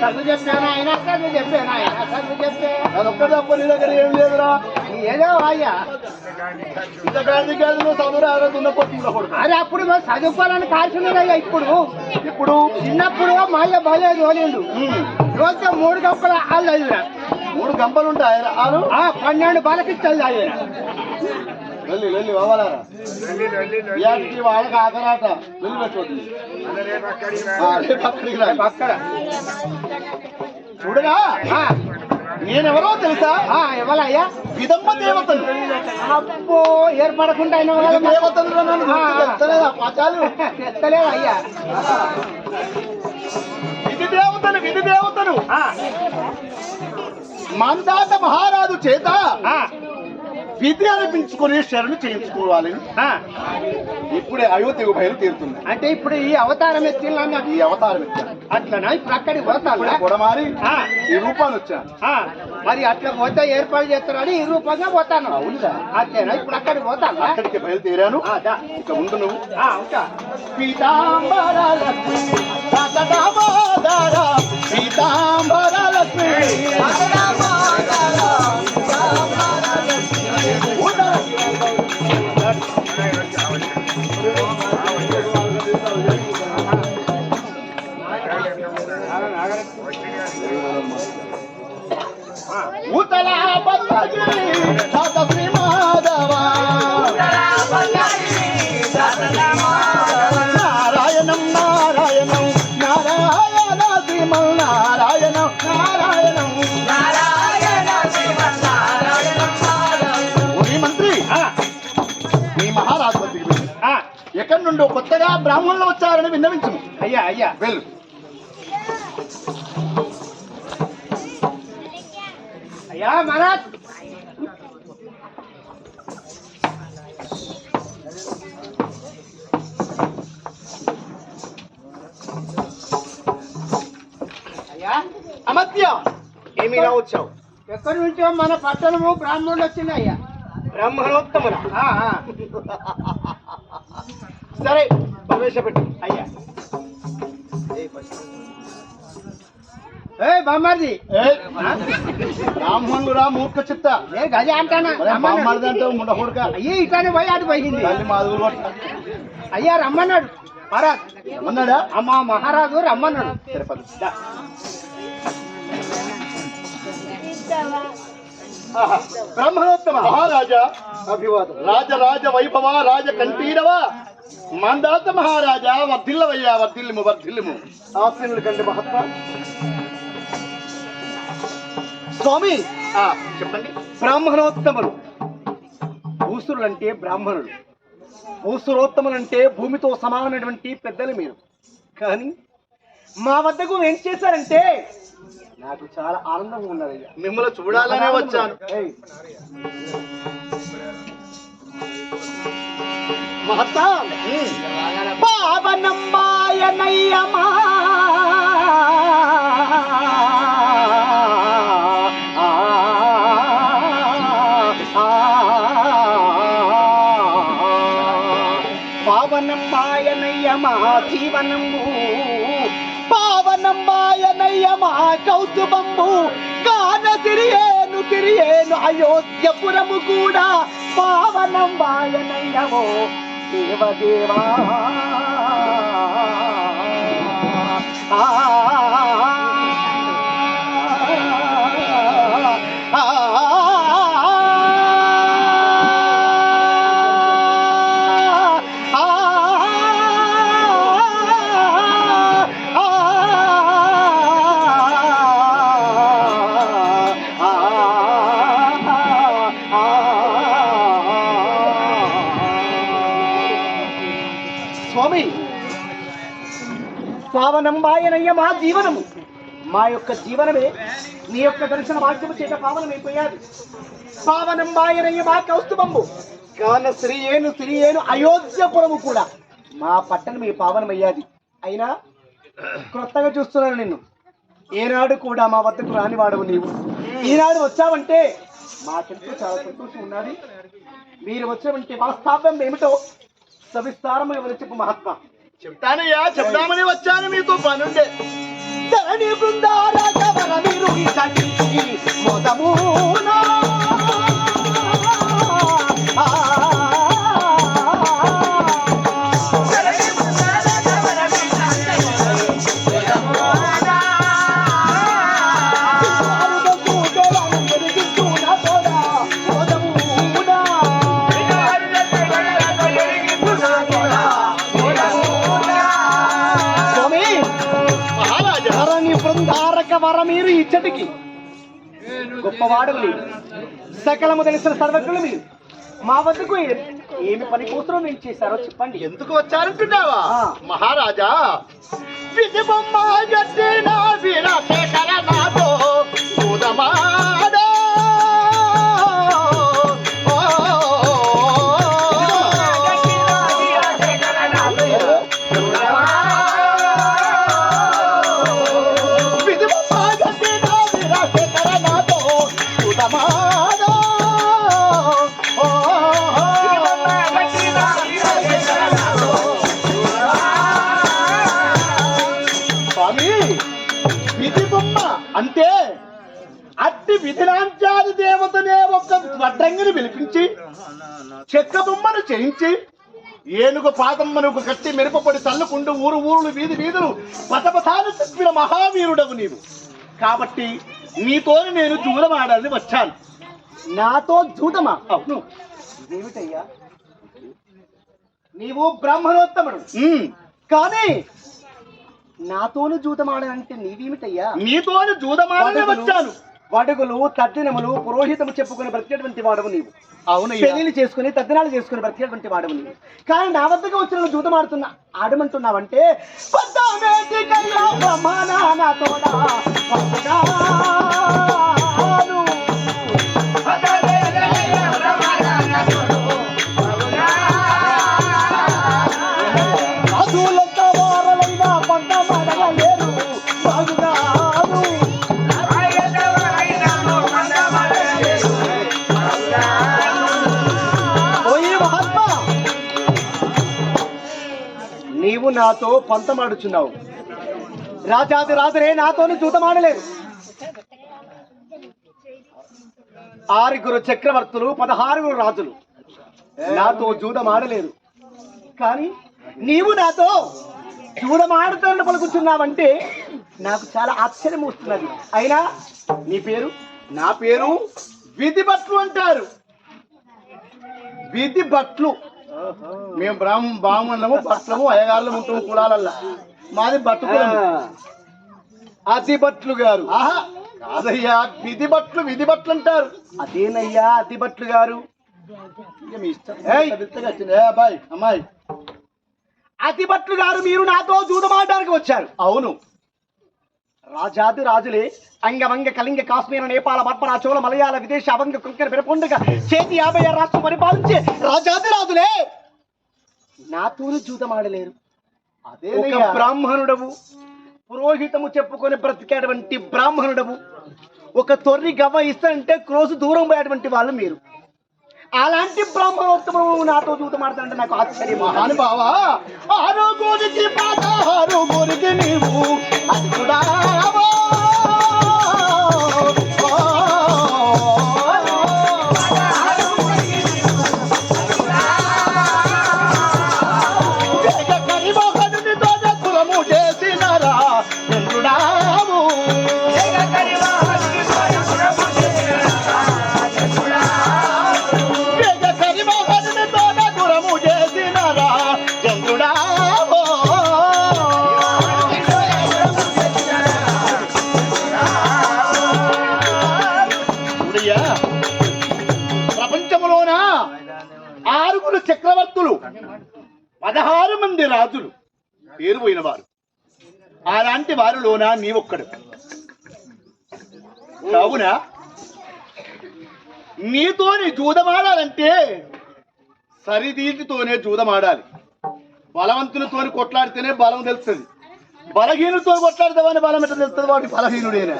చదువు చెప్పాను ఆయన చదువు చెప్పాను ఆయన చదువు చెప్పే అదొక్కటి తప్ప నీ దగ్గర ఏం లేదురా. ఏదో అయ్యా. ఇంత గాడి నువ్వు చదువు దున్నపోతుందా కొడుకు. అరే అప్పుడు చదువుకోవాలని కాల్చున్నారయ్యా ఇప్పుడు. ఇప్పుడు? చిన్నప్పుడు మా అయ్య భలే తోలిండు. రోజు మూడు గంపల వాళ్ళు మూడు గంపలు ఉంటాయి పన్నెండు బాలకి చదివిన వెళ్ళి వెళ్ళి అవ్వాలారా ఇయాటికి వాళ్ళకి ఆకరాట. వెళ్ళి పెట్టవద్దు ఆ, రేపు అక్కడికి రా. అక్కడ. చూడరా? ఆ, నేనెవరో తెలుసా? ఆ, ఎవరయ్యా విదమ్మ దేవతలు. అబ్బో ఏర్పడకుండా వాళ్ళు దేవతలు? పచాలు అయ్యా? విధి దేవతలు విధి దేవతలు. ఆ, మందాత మహారాజు చేత విధి అనిపించుకుని శరణు చేయించుకోవాలి. ఇప్పుడే అయోధ్యకు బయలుదేరుతుంది అంటే ఇప్పుడు ఈ అవతారం ఎత్తిన ఈ అవతారం ఎత్తాను అట్లనా? ఇప్పుడు అక్కడికి పోతాను. ఈ రూపాన్ని వచ్చాను ఆ, మరి అట్లా పోతే ఏర్పాటు చేస్తారని ఈ రూపంగా పోతాను. అవునురా. అంతేనా ఇప్పుడు అక్కడికి పోతాను అక్కడికి బయలుదేరాను. ఇక ముందు నువ్వు. పీతాంబర లక్ష్మి పీతాంబర లక్ష్మి కొత్తగా బ్రాహ్మణులు వచ్చారని విన్నవించము అయ్యా అయ్యా. వెళ్ళు. అయ్యా మహారాజ్. అయ్యా అమత్య. ఏమీలా వచ్చావు? ఎక్కడి నుంచో మన పట్టణము బ్రాహ్మణులు వచ్చింది అయ్యా బ్రాహ్మణోత్తముల సరే ప్రవేశపెట్టు. అయ్యా. ఏ బామ్మారిది. ఏయ్, బ్రాహ్మణులు రా మూర్ఖ చిత్త. ఏ గజ అంటానా? బామ్మడిది అంటే ముండ కొడుక. అయ్యే ఇట్లానే పోయి అటు పోయింది. తల్లి మాధువులు అయ్యా రమ్మన్నాడు. మహారాజ్ ఏమన్నాడా అమ్మ మహారాజు రమ్మన్నాడు. ఆహా. బ్రాహ్మణోత్తమ. మహారాజా. అభివాదం. రాజరాజ వైభవ రాజ కంఠీరవ. మందాత మహారాజా వర్ధిల్లవయ్యా వర్ధిల్లిము వర్ధిల్లిము ఆశీనుల కంటే మహత్వ స్వామి ఆ, చెప్పండి. బ్రాహ్మణోత్తములు భూసురులంటే బ్రాహ్మణులు భూసురోత్తములంటే భూమితో సమానమైనటువంటి పెద్దలు మీరు. కానీ మా వద్దకు ఏం చేశారంటే? నాకు చాలా ఆనందంగా ఉన్నది మిమ్మల్ని చూడాలనే వచ్చాను. పావనమ్మాయనయ్యమా. పావనమ్మాయనయ్యమా జీవనము. పావనమ్మాయనయ్యమా కౌతుబంబు కాన తిరియేను తిరియేను అయోధ్యపురము కూడా. పావనమ్మాయనయ్యమో. దేవదేవా ఆ పావనంబాయనయ్య మా జీవనము. మా యొక్క జీవనమే నీ యొక్క దర్శన వాక్యము చేత పావనమైపోయాది. పావనంబాయనయ్య మా కౌస్తుభంబు కాన శ్రీయేను శ్రీయేను అయోధ్యపురము కూడా మా పట్టణమే పావనమయ్యాది. అయినా క్రొత్తగా చూస్తున్నాను నిన్ను. ఏనాడు కూడా మా వద్దకు రానివాడవు నీవు. ఈనాడు వచ్చావంటే మాకెంతో చాలా సంతోషం ఉన్నది. మీరు వచ్చామంటే వాస్తవ్యం ఏమిటో సవిస్తారమైన చెప్పు మహాత్మా? చెప్తానయ్యా చెప్తామని వచ్చాను మీతో పనుండే. ధరణి బృందారక వరమిరు ఇతనికి వరమీరు ఇచ్చటికి గొప్పవాడు మీరు సకలము తెలిసిన సర్వజ్ఞులు మీరు. మా వద్దకు ఏమి పని కోసం నేను చేశారో చెప్పండి. ఎందుకు వచ్చారంటున్నావా. మహారాజా విధి బొమ్మ గట్టిన వీరశేఖర నాతో చెక్క బొమ్మను చేయించి ఏనుగు పాదమ్మను కట్టి మిరపపొడి చల్లుకుంటూ ఊరు ఊరులు వీధి వీధులు పతపథాలు చెప్పిన మహావీరుడవు నీవు. కాబట్టి నీతోని నేను దూరమాడాలని వచ్చాను. నాతో జూదమా? అవును. ఏమిటయ్యా? నీవు బ్రాహ్మణోత్తముడు. కానీ నాతోను జూదమాడనంటే నీవేమిటయ్యా? నీతోని దూరమాడని వచ్చాను. వడుగులు తద్దినములు పురోహితము చెప్పుకుని బ్రతికేటువంటి వాడవు నీవు. అవునయ్యా పెళ్ళిళ్ళు చేసుకుని తద్దినాలు చేసుకుని బ్రతికేటువంటి వాడవు నీవు. కానీ నా వద్దకు వచ్చిన ఆడుతున్నా ఆడమంటున్నావంటే పంతమాడుచున్నావు. రాజాది రాజులే నాతోని చూతమాడలేదు ఆరుగురు చక్రవర్తులు పదహారుగురు రాజులు. నాతో జూదమాడలేదు కానీ నీవు నాతో జూదమాడుతాను పలుకుతున్నావంటే నాకు చాలా ఆశ్చర్యం వస్తున్నది. అయినా నీ పేరు? నా పేరు విధి భట్లు అంటారు. విధి భట్లు మేము బ్రాహ్మ బ్రాహ్మణులము భట్లము అయ్యగారులము ఉంటాము కులాలల్లా. మాది భట్టుకులము అతి భట్లు గారు. ఆహా కాదయ్యా విధి భట్లు విధి భట్లు అంటారు. అదేనయ్యా అతి భట్లు గారు? అమ్మాయి. అతి భట్లు గారు మీరు నాతో జూదమాడడానికి వచ్చారు. అవును. రాజాది రాజులే అంగవంగ కళింగ కాశ్మీర నేపాల బర్పరా చోళ మలయాళ విదేశ అవంగ కుంకర పెరపొండగ చేతి యాభై ఆరు రాష్ట్రం పరిపాలించే రాజాది రాజులే. నాతోను జూదమాడలేరు. ఒక అదేనయ్యా. బ్రాహ్మణుడవు. పురోహితము చెప్పుకొని బ్రతికేటువంటి బ్రాహ్మణుడవు. ఒక తొర్రి గవ్వ ఇస్తానంటే క్రోసు దూరం పోయేటువంటి వాళ్ళు మీరు. అలాంటి బ్రాహ్మణోత్తముడు నాతో చూత జూతమాడుతానంటే నాకు ఆశ్చర్యం. మహానుభావ ఆరు పాత పదహారు గురికి నీవు అది కూడా పదహారు మంది రాజులు పేరు పోయిన వారు. అలాంటి వారిలోన నీవొక్కడు. కావున నీతోని జూదమాడాలంటే సరిదీతితోనే జూదమాడాలి. బలవంతులతోని కొట్లాడితేనే బలం తెలుస్తుంది. బలహీనులతో కొట్లాడితే బలం ఎట్లా తెలుస్తుంది వాడు? బలహీనుడేనా.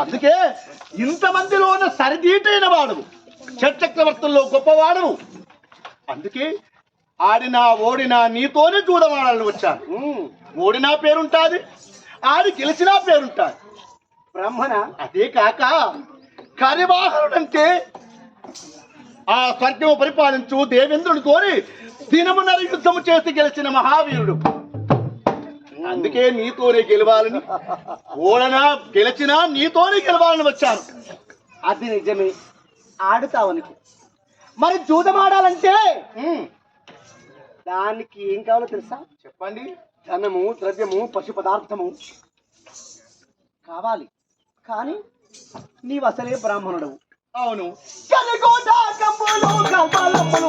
అందుకే ఇంతమందిలోన సరిదీటైన వాడు. చక్రవర్తుల్లో గొప్పవాడు. అందుకే ఆడినా ఓడినా నీతోనే జూదమాడాలని వచ్చాను. ఓడినా పేరుంటాది ఆడి గెలిచినా పేరుంటాడు బ్రహ్మణ అదే కాక కరివాహనుడంటే ఆ స్వర్గము పరిపాలించు దేవేంద్రుడు కోరి దినమునర యుద్ధము చేసి గెలిచిన మహావీరుడు. అందుకే నీతోనే గెలవాలని ఓడనా గెలిచినా నీతోనే గెలవాలని వచ్చాను. అది నిజమే. ఆడుతావు నీకు మరి జూదమాడాలంటే? దానికి ఏం కావాలో తెలుసా? చెప్పండి. ధనము ద్రవ్యము పశు పదార్థము కావాలి. కానీ నీవు అసలే బ్రాహ్మణుడవు. అవును.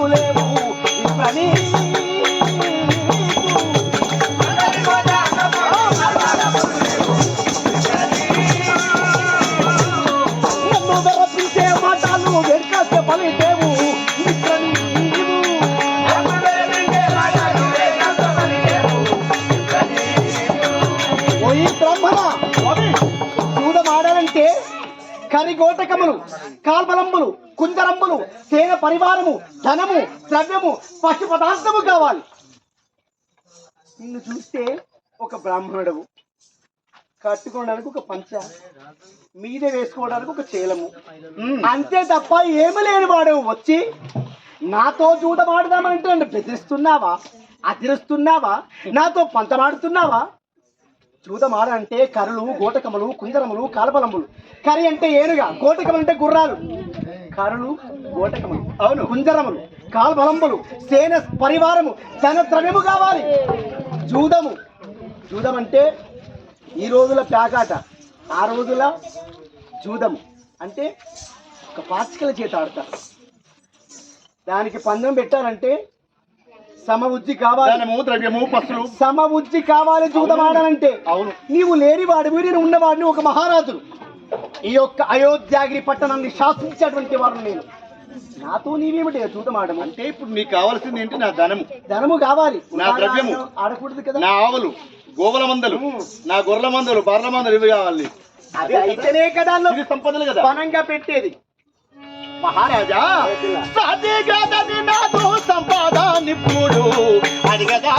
లేవు. ఇప్పుడని నన్ను కరిగోటకములు కాల్బలంబులు కుంజరంబులు సేన పరివారము ధనము ద్రవ్యము పశు పదార్థము కావాలి. నిన్ను చూస్తే ఒక బ్రాహ్మణుడవు. కట్టుకోవడానికి ఒక పంచ మీద వేసుకోవడానికి ఒక చేలము. అంతే తప్ప ఏమి లేని వాడు వచ్చి నాతో చూడమాడదామంటే నన్ను బెదిరిస్తున్నావా? అదిరుస్తున్నావా? నాతో పంచమాడుతున్నావా చూదమాడ అంటే కరులు గోటకములు కుందరములు కాలబలములు. కరి అంటే ఏనుగా గోటకములు అంటే గుర్రాలు. కరులు గోటకములు అవును కుంజరములు కాల్బలంబులు సేన పరివారము ధన ద్రవ్యము కావాలి. జూదము. జూదం అంటే ఈ రోజుల ప్యాకాట ఆ రోజుల జూదము. అంటే ఒక పాచికల చేత ఆడతారు. దానికి పందెం పెట్టాలంటే సమ ఉజ్జి కావాలి. ధనము ద్రవ్యము పసులు సమ ఉజ్జి కావాలి జూదం ఆడాలంటే అవును. నీవు లేనివాడివి నేను ఉన్నవాడిని ఒక మహారాజును ఈ యొక్క అయోధ్యాగిరి పట్టణాన్ని శాసించేటువంటి వాడు నేను. నాతో నీవేమిటి ఆడము అంటే ఇప్పుడు నీకు కావాల్సింది ఏంటి? నా ధనము. ధనము కావాలి. నా ద్రవ్యము. ఆడకూడదు కదా. నా ఆవులు గోవుల మందలు నా గొర్రెల మందలు బర్రెల మందలు ఇవి కావాలి. అది అయితేనే కదా. సంపదలు కదా. పనంగా పెట్టేది. మహారాజా. సంపాద నిప్పుడు అడిగదా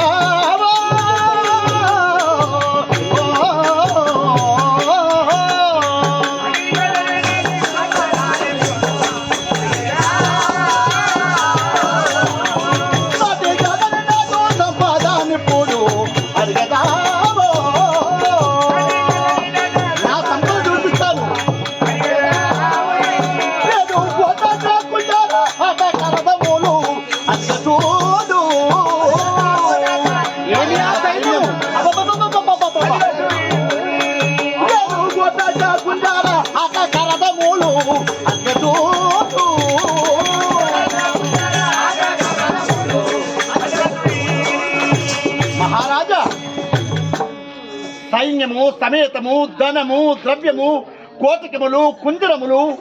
సమేతము ధనము ద్రవ్యము కోటకములు కుంజరములు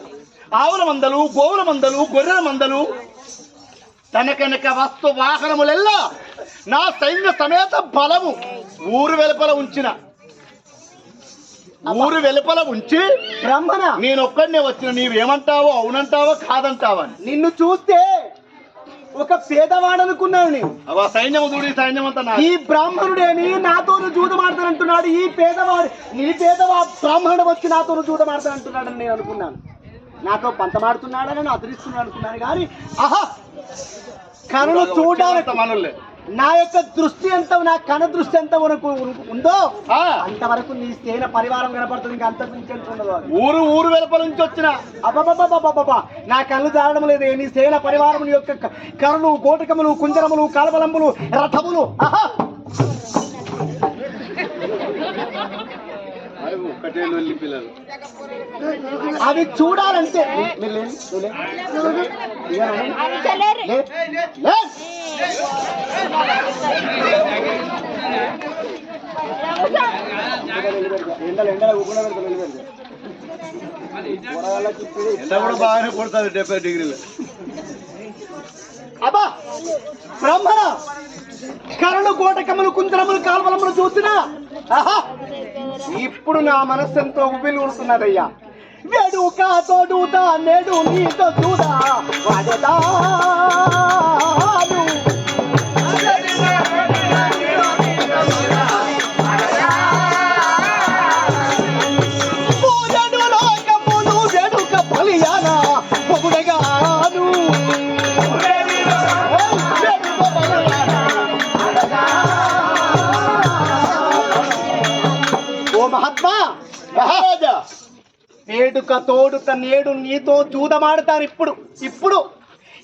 ఆవుల మందలు గోవుల మందలు గొర్రెల మందలు తనకనక వస్తు వాహనములెల్లా నా సైన్య సమేత బలము. ఊరు వెలుపల ఉంచిన. ఊరు వెలుపల ఉంచి బ్రహ్మణ నేను ఒక్కడనే వచ్చిన. నీవేమంటావో అవునంటావో కాదంటావా నిన్ను చూస్తే ఒక పేదవాడు అనుకున్నాను. నేను అవ సైన్యము చూడి సైన్యం అంతా ఈ బ్రాహ్మణుడేమి నాతోను జూదమాడతానంటున్నాడు. ఈ పేదవాడు నీ పేదవా బ్రాహ్మణుడు వచ్చి నాతోను జూదమాడతానంటున్నాడని నేను అనుకున్నాను. నాతో పంతమాడుతున్నాడని నేను అదరిస్తున్నాను అనుకున్నాను. కానీ ఆహా! చూడడానికి మనలే నా యొక్క దృష్టి ఎంత నా కన దృష్టి ఎంత వరకు ఉందో ఆ, అంతవరకు నీ సేన పరివారం కనపడుతుంది ఇంకా అంత మించి ఎంత ఉండదు. అది. ఊరు ఊరు వెలుపల నుంచి వచ్చిన. అబ్బబ్బబ్బబ్బబ్బబ్బ! నా కళ్ళు జారడం లేదు నీ సేన పరివారం యొక్క కరులు కోటకములు కుంజరములు కాలబలంబులు రథములు. అవి చూడాలంటే. మీరు లేండి, ఎండ కూడా బాగానే కొడుతుంది డెబ్బై డిగ్రీలు అబ్బా! బ్రహ్మణ! కరణ కోటకములు కుందరములు కాల్వలములు చూసినా ఆహా! ఇప్పుడు నా మనస్సు ఎంతో ఉబ్బిలూరుతున్నదయ్యా వేడుక తోడుతా నెడు నీతో చూడా మహాత్మా మహారాజా. వేడుక తోడుక నేడు నీతో చూదమాడతారు ఇప్పుడు ఇప్పుడు.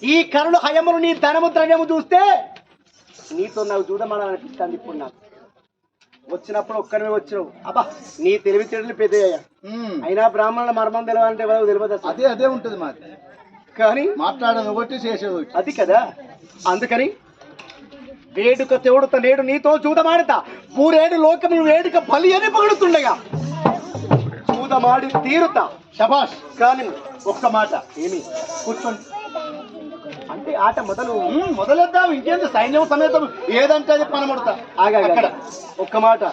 ఈ కరుణ హయములు నీ ధనము ద్రవ్యము చూస్తే నీతో నాకు చూడమనాలనిపిస్తుంది ఇప్పుడు నాకు. వచ్చినప్పుడు ఒక్కరిమే వచ్చినావు. అబ్బా నీ తెలివితేటలు పెద్ద అయినా బ్రాహ్మణుల మర్మం తెలవాలంటే ఎవరు తెలియదు అదే అదే ఉంటుంది మాది కానీ మాట్లాడదు ఒకటి చేసేది అది కదా. అందుకని వేడుక తేడుత నేడు నీతో చూదమాడతా పూరేడు లోకములు వేడుక బలి అని పగుడుతుండగా. చూదమాడి తీరుతా. శబాష్ కానీ ఒక్క మాట ఏమి? కూర్చోండి. అంటే ఆట మొదలు మొదలెద్దాం. ఇంకేంది? సైన్యం సమేతం ఏదంటే అది పనముడతా. ఆగా అక్కడ ఒక్క మాట.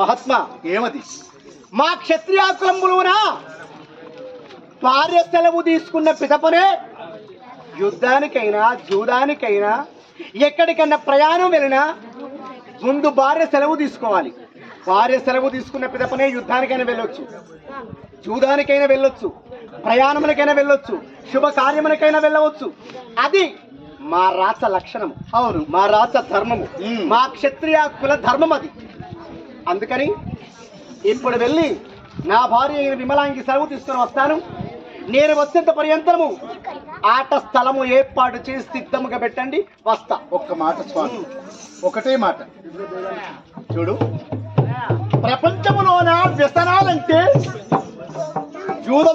మహాత్మా ఏమది? మా క్షత్రియాకులంబులున భార్య సెలవు తీసుకున్న పితపనే యుద్ధానికైనా జూదానికైనా ఎక్కడికైనా ప్రయాణం వెళ్ళినా ముందు భార్య సెలవు తీసుకోవాలి. భార్య సెలవు తీసుకున్న పిదపనే యుద్ధానికైనా వెళ్ళొచ్చు. జూదానికైనా వెళ్ళొచ్చు. ప్రయాణములకైనా వెళ్ళొచ్చు. శుభ కార్యములకైనా వెళ్ళవచ్చు. అది మా రాచ లక్షణము. అవును. మా రాచ ధర్మము. మ్మ్. మా క్షత్రియ కుల ధర్మం అది. అందుకని ఇప్పుడు వెళ్ళి నా భార్య అయిన విమలాంగి సెలవు తీసుకొని వస్తాను. నేను వచ్చేంత పర్యంతరము ఆట స్థలము ఏర్పాటు చేసి సిద్ధముగా పెట్టండి. వస్తా. ఒక్క మాట స్వామి. ఒకటే మాట. చూడు. ప్రపంచములోన వ్యసనాలంటే జూదం